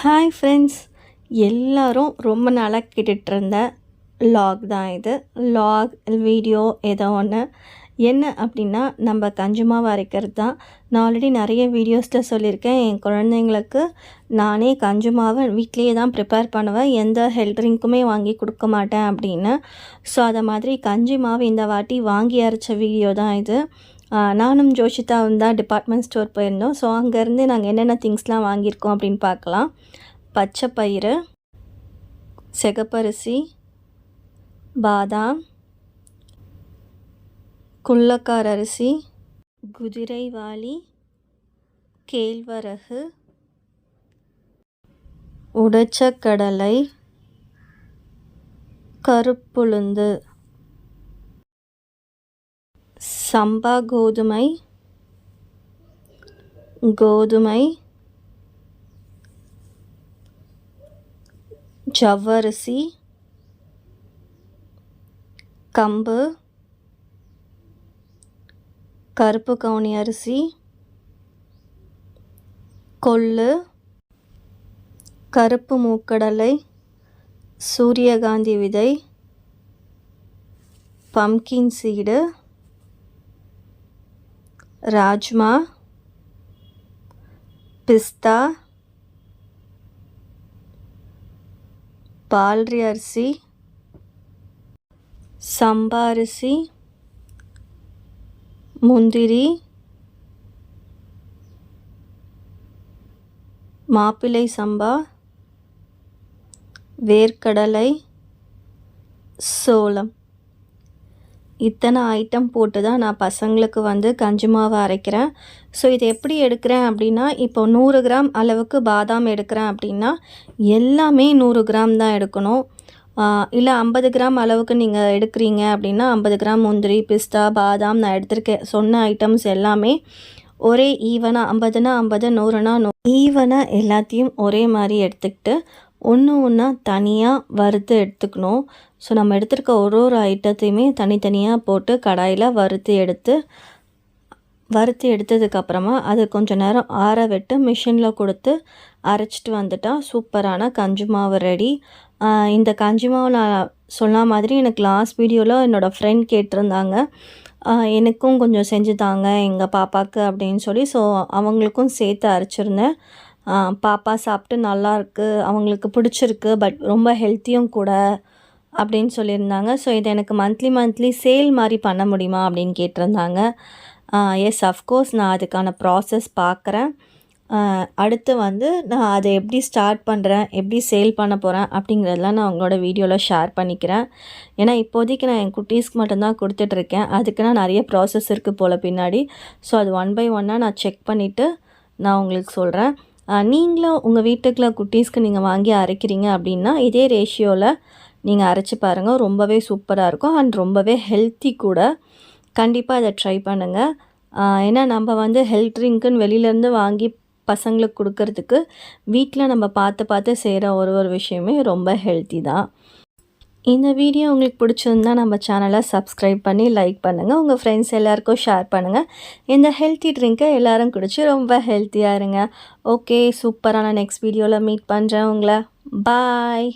Hi friends எல்லோரும் ரொம்ப நாளாக கேட்டுட்ருந்த லாக் தான் இது. லாக் வீடியோ ஏதோ ஒன்று என்ன அப்படின்னா நம்ம கஞ்சுமாவை அரைக்கிறது தான். நான் ஆல்ரெடி நிறைய வீடியோஸில் சொல்லியிருக்கேன். என் குழந்தைங்களுக்கு நானே கஞ்சுமாவை வீட்லேயே தான் ப்ரிப்பேர் பண்ணுவேன். எந்த ஹெல்த் ட்ரிங்க்குமே வாங்கி கொடுக்க மாட்டேன் அப்படின்னு. ஸோ அதை மாதிரி கஞ்சி மாவு இந்த வாட்டி வாங்கி அரைச்ச வீடியோ தான் இது. நானும் ஜோஷிதாவும் தான் டிபார்ட்மெண்ட் ஸ்டோர் போயிருந்தோம். ஸோ அங்கேருந்து நாங்கள் என்னென்ன திங்ஸ்லாம் வாங்கியிருக்கோம் அப்படின்னு பார்க்கலாம். பச்சை பயிறு செகப்பரிசி பாதாம் குள்ளக்கார் அரிசி குதிரைவாளி கேழ்வரகு உடைச்ச கடலை கருப்புளுந்து. சம்பா கோதுமை கோதுமை ஜவ்வரிசி கம்பு கருப்பு கவுனி அரிசி கொள்ளு கருப்பு மூக்கடலை சூரியகாந்தி விதை பம்கின் சீடு ராஜ்மா பிஸ்தா பால்ரி அரிசி சம்பா அரிசி முந்திரி மாப்பிள்ளை சம்பா வேர்க்கடலை சோளம். இத்தனை ஐட்டம் போட்டு தான் நான் பசங்களுக்கு வந்து கஞ்சி மாவு அரைக்கிறேன். ஸோ இதை எப்படி எடுக்கிறேன் அப்படின்னா இப்போ நூறு கிராம் அளவுக்கு பாதாம் எடுக்கிறேன் அப்படின்னா எல்லாமே நூறு கிராம் தான் எடுக்கணும். இல்லை ஐம்பது கிராம் அளவுக்கு நீங்கள் எடுக்கிறீங்க அப்படின்னா ஐம்பது கிராம் முந்திரி பிஸ்தா பாதாம் நான் எடுத்திருக்கேன். சொன்ன ஐட்டம்ஸ் எல்லாமே. ஒரே ஈவனாக ஐம்பதுனா ஐம்பது நூறுனா நூ ஈவனாக எல்லாத்தையும் ஒரே மாதிரி எடுத்துக்கிட்டு ஒன்று ஒன்றா தனியாக வறுத்து எடுத்துக்கணும். ஸோ நம்ம எடுத்துருக்க ஒரு ஒரு ஐட்டத்தையுமே தனித்தனியாக போட்டு கடாயில் வறுத்து எடுத்து வறுத்து எடுத்ததுக்கப்புறமா அது கொஞ்சம் நேரம் ஆற விட்டு மிஷினில் கொடுத்து அரைச்சிட்டு வந்துட்டால் சூப்பரான கஞ்சி மாவு ரெடி இந்த கஞ்சி மாவு நான் சொன்ன மாதிரி எனக்கு லாஸ்ட் வீடியோவில் என்னோடய ஃப்ரெண்ட் கேட்டிருந்தாங்க. எனக்கும் கொஞ்சம் செஞ்சு தாங்க எங்கள் பாப்பாவுக்கு அப்படின்னு சொல்லி ஸோ அவங்களுக்கும் சேர்த்து அரைச்சிருந்தேன். பாப்பா சாப்பிட்டு நல்லாயிருக்கு அவங்களுக்கு பிடிச்சிருக்கு பட் ரொம்ப ஹெல்த்தியும் கூட அப்படின்னு சொல்லியிருந்தாங்க. ஸோ இதை எனக்கு மந்த்லி மந்த்லி சேல் மாதிரி பண்ண முடியுமா அப்படின்னு கேட்டிருந்தாங்க. எஸ் அஃப்கோர்ஸ் நான் அதுக்கான ப்ராசஸ் பார்க்குறேன். அடுத்து வந்து நான் அதை எப்படி ஸ்டார்ட் பண்ணுறேன் எப்படி சேல் பண்ண போகிறேன் அப்படிங்கிறதெல்லாம் நான் உங்களோட வீடியோவில் ஷேர் பண்ணிக்கிறேன். ஏன்னா இப்போதைக்கு நான் என் குட்டீஸ்க்கு மட்டும்தான் கொடுத்துட்ருக்கேன். அதுக்கு நான் நிறைய ப்ராசஸ் இருக்குது போல் பின்னாடி. ஸோ அது ஒன் பை ஒன்னாக நான் செக் பண்ணிவிட்டு நான் உங்களுக்கு சொல்கிறேன் நீங்களும் உங்கள் வீட்டுக்குள்ள குட்டீஸ்க்கு நீங்கள் வாங்கி அரைக்கிறீங்க அப்படின்னா இதே ரேஷியோவில் நீங்கள் அரைச்சி பாருங்கள் ரொம்பவே சூப்பராக இருக்கும். அண்ட் ரொம்பவே ஹெல்த்தி கூட. கண்டிப்பாக அதை ட்ரை பண்ணுங்கள் ஏன்னா நம்ம வந்து ஹெல்த் ட்ரிங்க்குன்னு வெளியிலேருந்து வாங்கி பசங்களுக்கு கொடுக்கறதுக்கு வீட்டில் நம்ம பார்த்து பார்த்து செய்கிற ஒரு ஒரு விஷயமே ரொம்ப ஹெல்த்தி தான். இந்த வீடியோ உங்களுக்கு பிடிச்சிருந்தா நம்ம சேனலை சப்ஸ்கிரைப் பண்ணி லைக் பண்ணுங்கள் உங்கள் ஃப்ரெண்ட்ஸ் எல்லாருக்கும் ஷேர் பண்ணுங்கள் இந்த ஹெல்த்தி ட்ரிங்க்கை எல்லோரும் குடிச்சு ரொம்ப ஹெல்த்தியாக இருங்க. ஓகே சூப்பரான நெக்ஸ்ட் வீடியோவில் மீட் பண்ணுறேன் உங்களை. பாய்